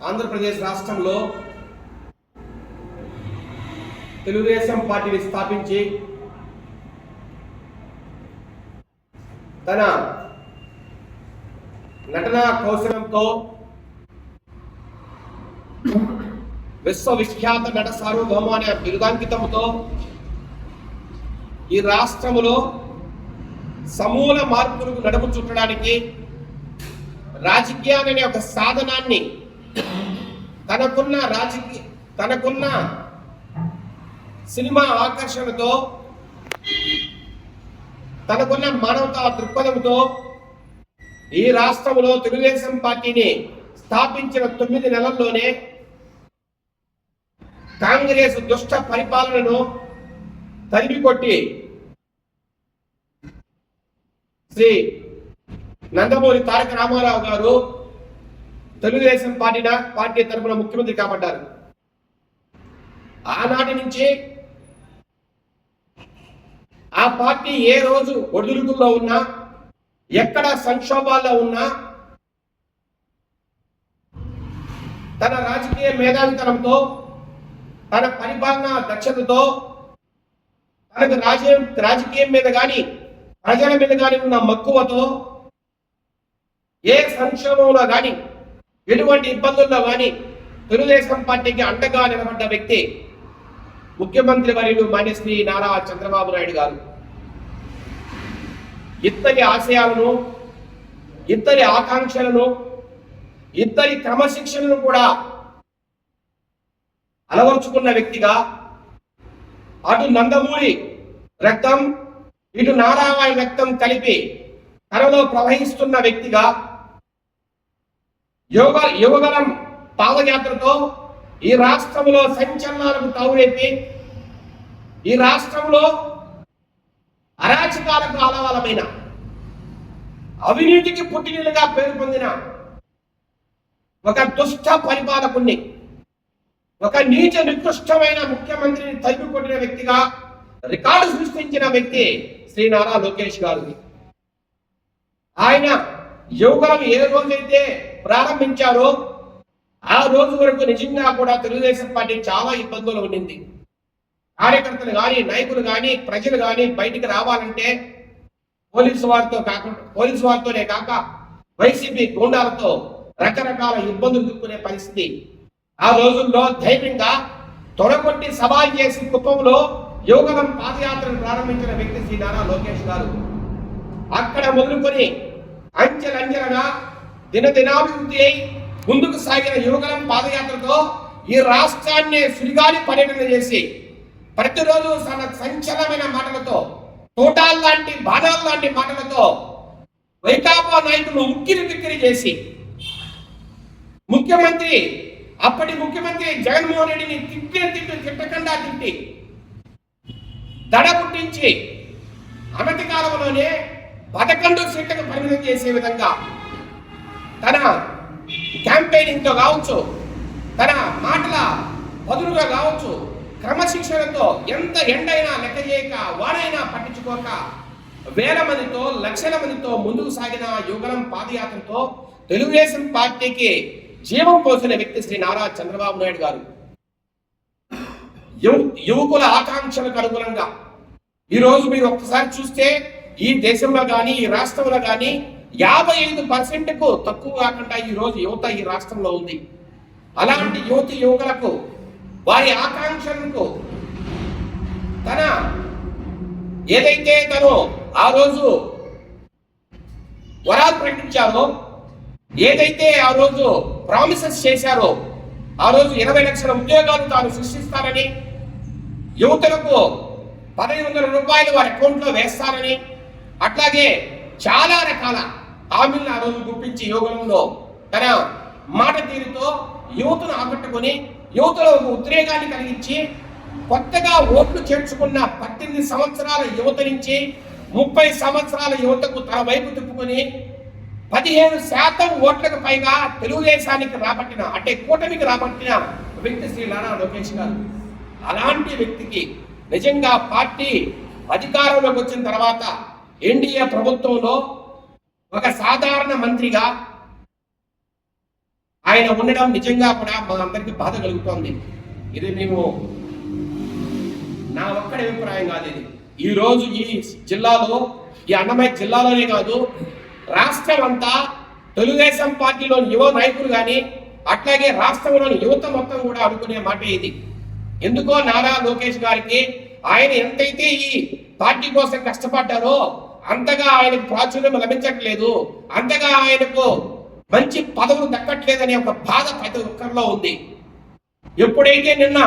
ఆంధ్రప్రదేశ్ రాష్ట్రంలో తెలుగుదేశం పార్టీని స్థాపించి తన నటనా కౌశలంతో విశ్వవిఖ్యాత నట సార్వభౌమ అనే బిరుదాంకితంతో ఈ రాష్ట్రములో సమూల మార్పులకు నడుము చుట్టడానికి రాజకీయాన్ని అనే ఒక సాధనాన్ని తనకున్న రాజకీయ తనకున్న సినిమా ఆకర్షణతో తనకున్న మానవతా దృక్పథంతో ఈ రాష్ట్రంలో తెలుగుదేశం పార్టీని స్థాపించిన తొమ్మిది నెలల్లోనే కాంగ్రెస్ దుష్ట పరిపాలనను తరిమి కొట్టి శ్రీ నందమూరి తారక రామారావు గారు తెలుగుదేశం పార్టీ పార్టీ తరఫున ముఖ్యమంత్రి కాబడ్డారు. ఆనాటి నుంచి ఆ పార్టీ ఏ రోజు ఒడిదుడుకుల్లో ఉన్నా ఎక్కడ సంక్షోభాల్లో ఉన్నా తన రాజకీయ మేధావితనంతో తన పరిపాలనా దక్షతతో తనకు రాజకీయం రాజకీయం మీద కానీ ప్రజల మీద కానీ ఉన్న మక్కువతో ఏ సంక్షోభంలో కానీ ఎటువంటి ఇబ్బందుల్లో కానీ తెలుగుదేశం పార్టీకి అండగా నిలబడ్డ వ్యక్తి ముఖ్యమంత్రి వర్యులు మాన్యశ్రీ నారా చంద్రబాబు నాయుడు గారు. ఇద్దరి ఆశయాలను ఇద్దరి ఆకాంక్షలను ఇద్దరి క్రమశిక్షణను కూడా అలవర్చుకున్న వ్యక్తిగా అటు నందమూరి రక్తం ఇటు నారాయణ రక్తం కలిపి తనలో ప్రవహిస్తున్న వ్యక్తిగా యోగ యువగలం పాదయాత్రతో ఈ రాష్ట్రంలో సంచలనాలకు తావురెత్తి ఈ రాష్ట్రంలో అరాచకాలకు ఆలవాలమైన అవినీతికి పుట్టినలుగా పేరు పొందిన ఒక దుష్ట పరిపాలకుణ్ణి ఒక నీచ నికృష్టమైన ముఖ్యమంత్రిని తలుపు కొట్టిన వ్యక్తిగా రికార్డు సృష్టించిన వ్యక్తి శ్రీ నారా లోకేష్ గారు. ఆయన యువకులను ఏ రోజైతే ప్రారంభించారో. ఆ రోజు వరకు నిజంగా కూడా తెలుగుదేశం పార్టీ చాలా ఇబ్బందులు ఉండింది. కార్యకర్తలు కానీ నాయకులు కానీ ప్రజలు కానీ బయటికి రావాలంటే పోలీసు వారితో కాకుండా పోలీసు వారితోనే కాక వైసీపీ గూండాలతో రకరకాల ఇబ్బందులు ఎదుర్కొనే పరిస్థితి. ఆ రోజుల్లో ధైర్యంగా తొడగొట్టి సవాల్ చేసి కుప్పంలో యోగనం పాదయాత్రను ప్రారంభించిన వ్యక్తి శ్రీ నారా లోకేష్ గారు. అక్కడ మొదలుకొని అంచెలంచెలగా దినదినాభివృద్ధి అయి ముందుకు సాగిన యువగలం పాదయాత్రతో ఈ రాష్ట్రాన్ని సుడిగాలి పర్యటన చేసి ప్రతిరోజు తన సంచలనమైన మాటలతో తోటాల లాంటి బాణాల్ లాంటి మాటలతో వైకాపా నాయకులు ఉక్కిరి బిక్కిరి చేసి ముఖ్యమంత్రి అప్పటి ముఖ్యమంత్రి జగన్మోహన్ రెడ్డిని తిట్టిన తిట్టు తిట్టకుండా తిట్టి దడ పుట్టించి అనతి కాలంలోనే పదకొండు సీట్లకు పరిమితం చేసే విధంగా తన క్యాంపెయినింగ్తో కావచ్చు తన మాటల బదులుగా కావచ్చు క్రమశిక్షణతో ఎంత ఎండైనా లెక్క చేయక వాడైనా పట్టించుకోక వేల మందితో లక్షల మందితో ముందుకు సాగిన యుగలం పాదయాత్రతో తెలుగుదేశం పార్టీకి జీవం పోసిన వ్యక్తి శ్రీ నారా చంద్రబాబు నాయుడు గారు. యువ యువకుల ఆకాంక్షలకు అనుగుణంగా ఈరోజు మీరు ఒక్కసారి చూస్తే ఈ దేశంలో కానీ ఈ రాష్ట్రంలో కానీ యాభై ఐదు పర్సెంట్కు తక్కువ కాకుండా ఈ రోజు యువత ఈ రాష్ట్రంలో ఉంది. అలాంటి యువతి యువకులకు వారి ఆకాంక్షలకు తన ఏదైతే తను ఆ రోజు వరాలు ప్రకటించారో ఏదైతే ఆ రోజు ప్రామిసెస్ చేశారో ఆ రోజు ఇరవై లక్షల ఉద్యోగాలు తాను సృష్టిస్తానని యువతులకు పదహైదు వందల రూపాయలు వారి అకౌంట్లో వేస్తారని అట్లాగే చాలా రకాల హామీలను ఆ రోజు గుర్తించి యోగంలో తన మాట తీరుతో యువతను ఆకట్టుకొని యువతలో ఒక ఉద్రేకాన్ని కలిగించి కొత్తగా ఓట్లు చేర్చుకున్న పద్దెనిమిది సంవత్సరాల యువత నుంచి ముప్పై సంవత్సరాల యువతకు తన వైపు తిప్పుకొని పదిహేను శాతం ఓట్లకు పైగా తెలుగుదేశానికి రాబట్టిన అంటే కూటమికి రాబట్టిన వ్యక్తి శ్రీ నారా లోకేష్ గారు. అలాంటి వ్యక్తికి నిజంగా పార్టీ అధికారంలోకి వచ్చిన తర్వాత ఎన్డీఏ ప్రభుత్వంలో ఒక సాధారణ మంత్రిగా ఆయన ఉండడం నిజంగా కూడా మా అందరికీ బాధ కలుగుతోంది. ఇది మేము నా ఒక్కడి అభిప్రాయం కాదు ఇది. ఈ రోజు ఈ జిల్లాలో ఈ అన్నమయ్య జిల్లాలోనే కాదు రాష్ట్రం అంతా తెలుగుదేశం పార్టీలోని యువ నాయకులు కానీ అట్లాగే రాష్ట్రంలోని యువత మొత్తం కూడా అనుకునే మాట ఇది. ఎందుకో నారా లోకేష్ గారికి ఆయన ఎంతైతే ఈ పార్టీ కోసం కష్టపడ్డారో అంతగా ఆయనకు ప్రాచుర్యం లభించట్లేదు. అంతగా ఆయనకు మంచి పదవులు దక్కట్లేదనే ఒక బాధ ప్రతి ఒక్కరిలో ఉంది. ఎప్పుడైతే నిన్న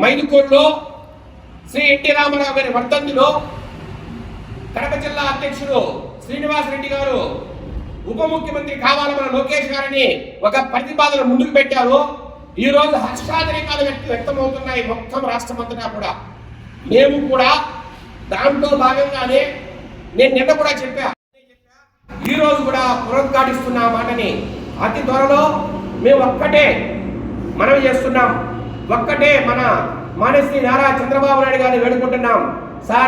మైదుకూరులో శ్రీ ఎన్టీ రామారావు గారి వర్ధంతిలో కడప జిల్లా అధ్యక్షుడు శ్రీనివాస్ రెడ్డి గారు ఉప ముఖ్యమంత్రి కావాలని మన లోకేష్ గారిని ఒక ప్రతిపాదన ముందుకు పెట్టారు. ఈ రోజు హర్షాదరికాలు వ్యక్తి వ్యక్తమవుతున్నాయి. మొత్తం రాష్ట్రమంతటా కూడా. మేము కూడా దాంట్లో భాగంగానే నేను నిన్న కూడా చెప్పా. ఈ రోజు కూడా పునరుద్ఘాటిస్తున్న మాటని అతి త్వరలో మేము ఒక్కటే మనం చేస్తున్నాం. ఒక్కటే మన మనసి నారా చంద్రబాబు నాయుడు గారిని వేడుకుంటున్నాం. సార్